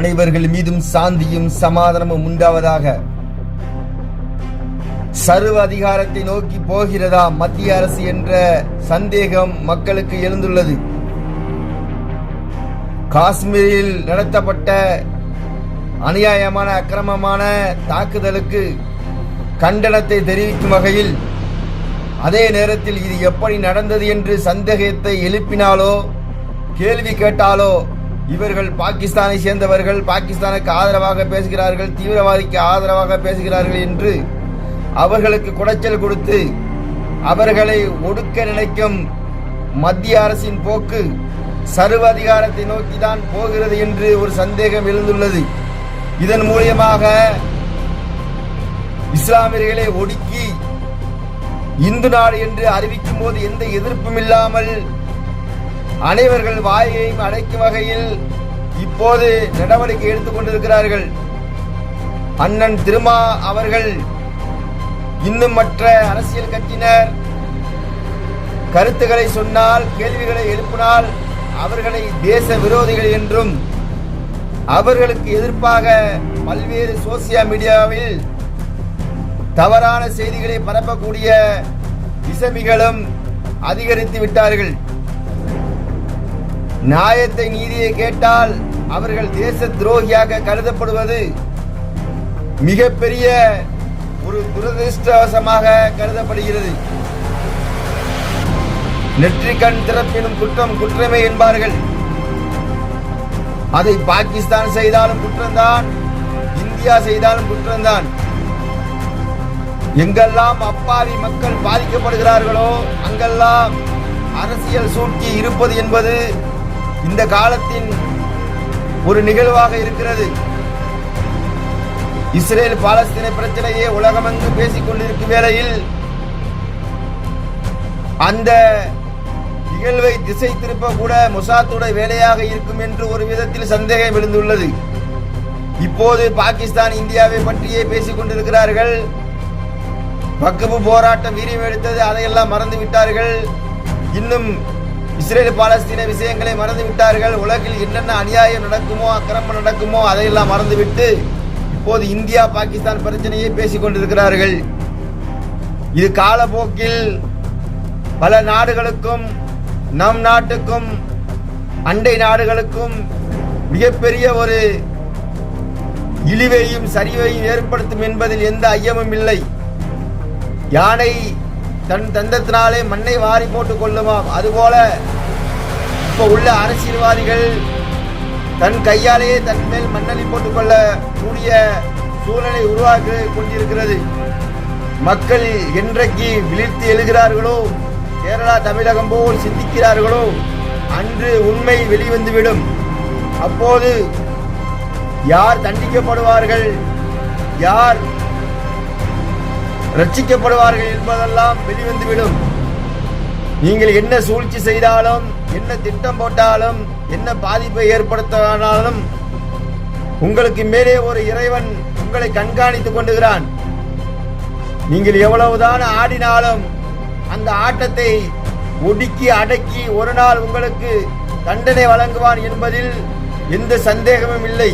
அனைவர்கள் மீதும் சாந்தியும் சமாதானமும் உண்டாவதாக. சர்வ அதிகாரத்தை நோக்கி போகிறதா மத்திய அரசு என்ற சந்தேகம் மக்களுக்கு எழுந்துள்ளது. காஷ்மீரில் நடத்தப்பட்ட அநியாயமான அக்கிரமமான தாக்குதலுக்கு கண்டனத்தை தெரிவிக்கும் வகையில் அதே நேரத்தில் இது எப்படி நடந்தது என்று சந்தேகத்தை எழுப்பினாலோ கேள்வி கேட்டாலோ இவர்கள் பாகிஸ்தானை சேர்ந்தவர்கள் பாகிஸ்தானுக்கு ஆதரவாக பேசுகிறார்கள் தீவிரவாதிக்கு ஆதரவாக பேசுகிறார்கள் என்று அவர்களுக்கு குடைச்சல் கொடுத்து அவர்களை ஒடுக்க நினைக்கும் மத்திய அரசின் போக்கு சர்வ அதிகாரத்தை நோக்கிதான் போகிறது என்று ஒரு சந்தேகம் எழுந்துள்ளது. இதன் மூலியமாக இஸ்லாமியர்களை ஒடுக்கி இந்து நாடு என்று அறிவிக்கும் போது எந்த எதிர்ப்பும் இல்லாமல் அனைவர்கள் வாயையும் அடைக்கும் வகையில் இப்போது நடவடிக்கை எடுத்துக் கொண்டிருக்கிறார்கள். அண்ணன் திருமா அவர்கள் இன்னும் மற்ற அரசியல் கட்சியினர் கருத்துக்களை சொன்னால் கேள்விகளை எழுப்பினால் அவர்களை தேச விரோதிகள் என்றும் அவர்களுக்கு எதிர்ப்பாக பல்வேறு சோசியல் மீடியாவில் தவறான செய்திகளை பரப்பக்கூடிய விசமிகளும் அதிகரித்து விட்டார்கள். நியாயத்தை நீதியை கேட்டால் அவர்கள் தேச துரோகியாக கருதப்படுவது மிகப்பெரிய ஒரு துரதிருஷ்டவசமாக கருதப்படுகிறது. நெற்றிக்கண் திறப்பினும் குற்றம் குற்றமே என்பார்கள். அதை பாகிஸ்தான் செய்தாலும் குற்றம்தான் இந்தியா செய்தாலும் குற்றம்தான். எங்கெல்லாம் அப்பாவி மக்கள் பாதிக்கப்படுகிறார்களோ அங்கெல்லாம் அரசியல் சூழ்ச்சி இருப்பது என்பது இந்த காலத்தின் ஒரு நிகழ்வாக இருக்கிறது. இஸ்ரேல் பாலஸ்தீன பிரச்சனையே உலகமெங்கு பேசிக் கொண்டிருக்கும் வேளையில் அந்த நிகழ்வை திசை திருப்ப கூட முசாத்தோட வேலையாக இருக்கும் என்று ஒரு விதத்தில் சந்தேகம் எழுந்துள்ளது. இப்போது பாகிஸ்தான் இந்தியாவை பற்றியே பேசிக் கொண்டிருக்கிறார்கள். வக்கபு போராட்டம் வீரியம் எடுத்தது அதையெல்லாம் மறந்து விட்டார்கள் இன்னும் இஸ்ரேல் பாலஸ்தீன விஷயங்களை மறந்து விட்டார்கள் உலகில் என்னென்ன அநியாயம் நடக்குமோ அக்கிரமம் நடக்குமோ அதையெல்லாம் மறந்துவிட்டு இப்போது இந்தியா பாகிஸ்தான் பிரச்சனையை பேசிக் கொண்டிருக்கிறார்கள். இது காலப்போக்கில் பல நாடுகளுக்கும் நம் நாட்டுக்கும் அண்டை நாடுகளுக்கும் மிகப்பெரிய ஒரு இழிவையும் சரிவையும் ஏற்படுத்தும் என்பதில் எந்த ஐயமும் இல்லை. யானை தன் தந்தத்தினாலே மண்ணை வாரி போட்டுக் கொள்ளுமாம். அதுபோல இப்போ உள்ள அரசியல்வாதிகள் தன் கையாலேயே தன் மேல் மண்ணலி போட்டுக்கொள்ள கூடிய சூழலை உருவாக்கி கொண்டிருக்கிறது. மக்கள் என்றைக்கு விழித்து எழுகிறார்களோ கேரளா தமிழகம் போல் சிந்திக்கிறார்களோ அன்று உண்மை வெளிவந்துவிடும். அப்போது யார் தண்டிக்கப்படுவார்கள்? யார் ரட்சிக்கப்படுவார்கள் என்பதெல்லாம் வெளிவந்துவிடும். நீங்கள் என்ன சூழ்ச்சி செய்தாலும் என்ன திட்டம் போட்டாலும் என்ன பாதிப்பை ஏற்படுத்தினாலும் உங்களுக்கு மேலே ஒரு இறைவன் உங்களை கண்காணித்துக் கொண்டுகிறான். நீங்கள் எவ்வளவுதான் ஆடினாலும் அந்த ஆட்டத்தை ஒடுக்கி அடக்கி ஒரு நாள் உங்களுக்கு தண்டனை வழங்குவான் என்பதில் எந்த சந்தேகமும் இல்லை.